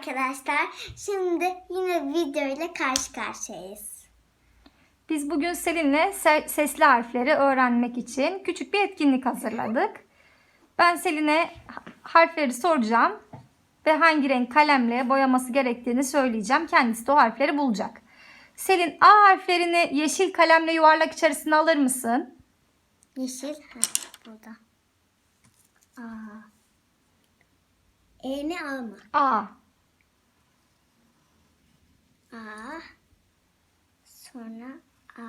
arkadaşlar. Şimdi yine video ile karşı karşıyayız. Biz bugün Selin'le se- sesli harfleri öğrenmek için küçük bir etkinlik hazırladık. Ben Selin'e ha- harfleri soracağım ve hangi renk kalemle boyaması gerektiğini söyleyeceğim. Kendisi de o harfleri bulacak. Selin A harflerini yeşil kalemle yuvarlak içerisine alır mısın? Yeşil. Ha, burada. Aa. E'ni alma. A. A. Sonra A.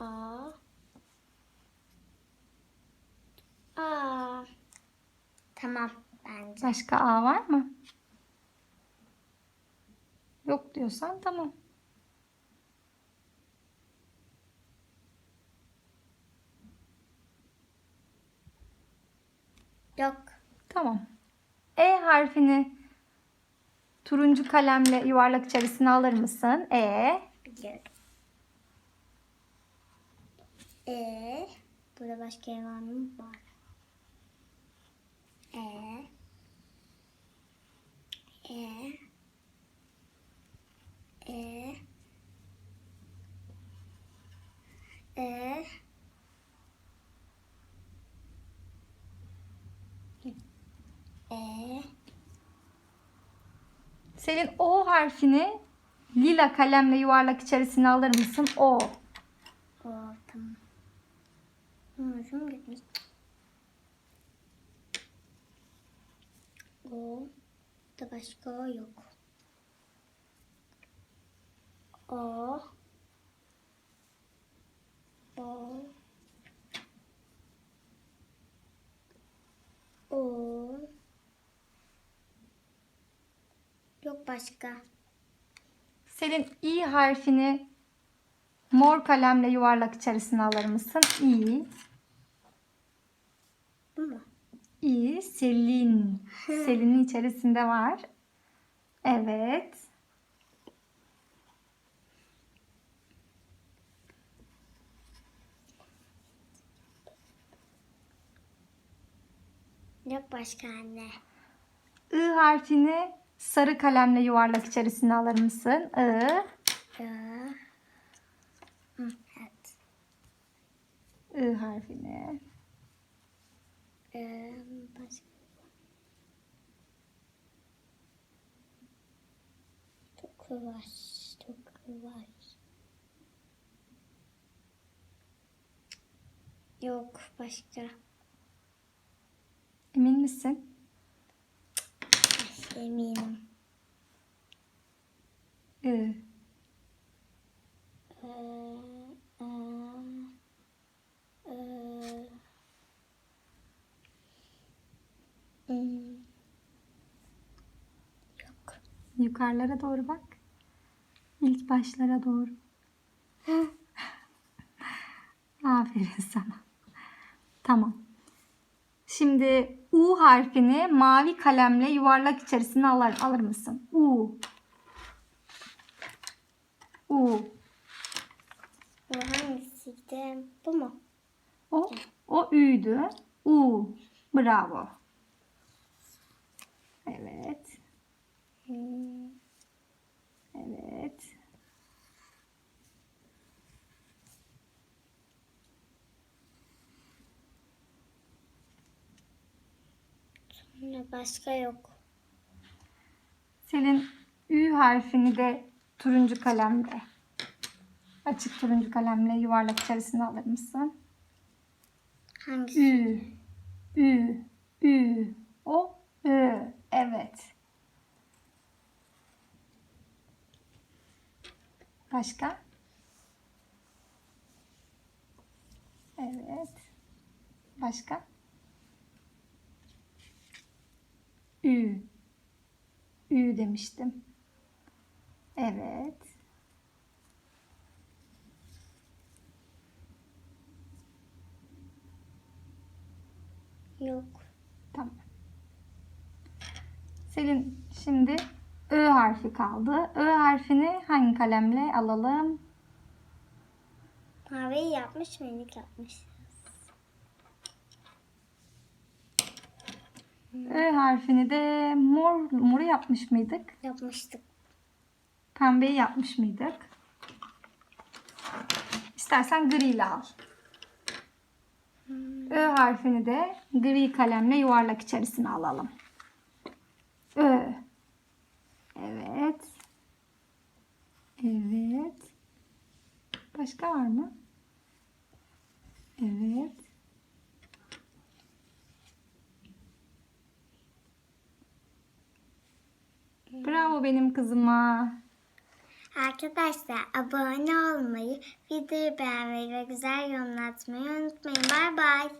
A. A. Tamam bence. Başka A var mı? Yok diyorsan tamam. Yok. Tamam. E harfini turuncu kalemle yuvarlak içerisine alır mısın? E. Biliyorum. E. Burada başka yer var mı? Var. E. E. E. E. E. Selin O harfini lila kalemle yuvarlak içerisine alır mısın? O tamam. Hoşum gitmiş. O da başka yok. O O O Yok başka. Selin İ harfini mor kalemle yuvarlak içerisine alır mısın? İ. İ. Selin. Selin'in içerisinde var. Evet. Yok başka anne. I harfini sarı kalemle yuvarlak içerisine alır mısın? I. Hı, evet. I harfini. Ee, başka. Çok yavaş, çok yavaş. Yok başka. Emin misin? Eminim. I. Ee, aa, ee, hmm. Yok. Yukarılara doğru bak. İlk başlara doğru. Aferin sana. Tamam. Şimdi U harfini mavi kalemle yuvarlak içerisine alır, alır mısın? U. U. Bu hangisiydi? Bu mu? O, o Ü'ydü. U. Bravo. Evet. Hmm. Evet. Sonra başka yok. Selin Ü harfini de turuncu kalemle açık turuncu kalemle yuvarlak içerisine alır mısın? Hangisi? Ü Ü Ü O Ö Evet. Başka? Evet. Başka? Ü. Ü demiştim. Evet. Yok. Tamam. Selin şimdi Ö harfi kaldı. Ö harfini hangi kalemle alalım? Maviyi yapmış minik yapmış. Ö harfini de mor moru yapmış mıydık? Yapmıştık. Pembeyi yapmış mıydık? İstersen gri ile al. Ö harfini de gri kalemle yuvarlak içerisine alalım. Ö. Evet. Evet. Başka var mı? Evet. Bravo benim kızıma. Arkadaşlar abone olmayı, videoyu beğenmeyi ve güzel yorum atmayı unutmayın. Bay bay.